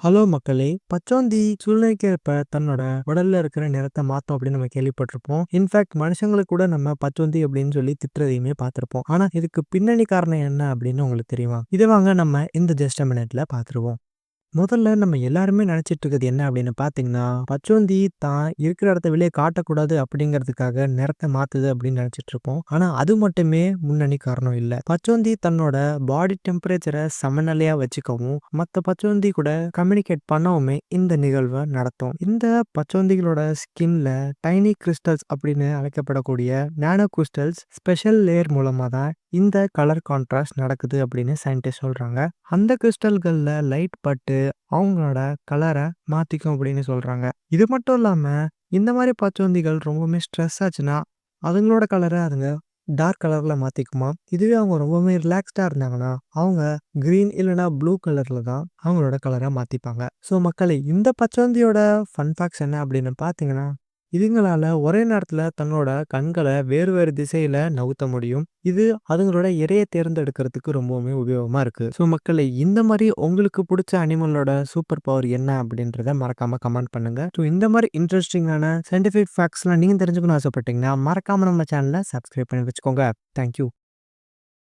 Hello மக்களே! பச்சோந்தி சூழ்நிலைக்கேற்ப தன்னோட உடல்ல இருக்கிற நிறத்த மாத்தும் அப்படின்னு நம்ம கேள்விப்பட்டிருப்போம். இன்ஃபேக்ட் மனுஷங்களுக்கு கூட நம்ம பச்சோந்தி அப்படின்னு சொல்லி திட்டுறதையுமே பார்த்திருப்போம். ஆனா இதுக்கு பின்னணி காரணம் என்ன அப்படின்னு உங்களுக்கு தெரியுமா? இதை வாங்க நம்ம இந்த ஜஸ்ட் மினிட்ல பார்த்துருவோம். முதல்ல நம்ம எல்லாருமே நினைச்சிட்டு இருக்கிறது என்ன அப்படின்னு பார்த்தீங்கன்னா, பச்சோந்தி தான் இருக்கிற இடத்த வெளியே காட்டக்கூடாது அப்படிங்கிறதுக்காக நிறத்தை மாத்துது அப்படின்னு நினைச்சிட்டு இருப்போம். ஆனா அது மட்டுமே முன்னணி காரணம் இல்லை பச்சோந்தி தன்னோட பாடி டெம்பரேச்சரை சமநிலையா வச்சுக்கவும், மற்ற பச்சோந்தி கூட கம்யூனிகேட் பண்ணவுமே இந்த நிகழ்வை நடத்தும். இந்த பச்சோந்திகளோட ஸ்கின்ல டைனி கிரிஸ்டல்ஸ் அப்படின்னு அழைக்கப்படக்கூடிய நானோ கிறிஸ்டல்ஸ் ஸ்பெஷல் லேயர் மூலமா தான் இந்த கலர் கான்ட்ராஸ்ட் நடக்குது அப்படின்னு சயின்டிஸ்ட் சொல்கிறாங்க அந்த கிறிஸ்டல்களில் லைட் பட்டு அவங்களோட கலரை மாற்றிக்கும் அப்படின்னு சொல்கிறாங்க இது மட்டும் இல்லாமல் இந்த மாதிரி பச்சோந்திகள் ரொம்பவுமே ஸ்ட்ரெஸ் ஆச்சுன்னா, அதுங்களோட கலரை அதுங்க டார்க் கலரில் மாற்றிக்குமா இதுவே அவங்க ரொம்பவுமே ரிலாக்ஸ்டாக இருந்தாங்கன்னா, அவங்க கிரீன் இல்லைன்னா ப்ளூ கலரில் தான் அவங்களோட கலரை மாற்றிப்பாங்க ஸோ மக்களே இந்த பச்சோந்தியோட ஃபன் ஃபேக்ட்ஸ் என்ன அப்படின்னு பார்த்தீங்கன்னா, இதுங்களால ஒரே நேரத்துல தன்னோட கண்களை வேறு வேறு திசையில நவுத்த முடியும். இது அதுங்களோட இரைய தேர்ந்தெடுக்கிறதுக்கு ரொம்பவுமே உபயோகமா இருக்கு. ஸோ மக்களை இந்த மாதிரி உங்களுக்கு பிடிச்ச அனிமலோட சூப்பர் பவர் என்ன அப்படின்றத மறக்காம கமெண்ட் பண்ணுங்க. ஸோ இந்த மாதிரி இன்ட்ரெஸ்டிங்கான சயின்டிஃபிக் ஃபேக்ட்ஸ்லாம் நீங்க தெரிஞ்சுக்கணும் ஆசைப்பட்டீங்கன்னா, மறக்காம நம்ம சேனலை சப்ஸ்கிரைப் பண்ணி வச்சுக்கோங்க. Thank you.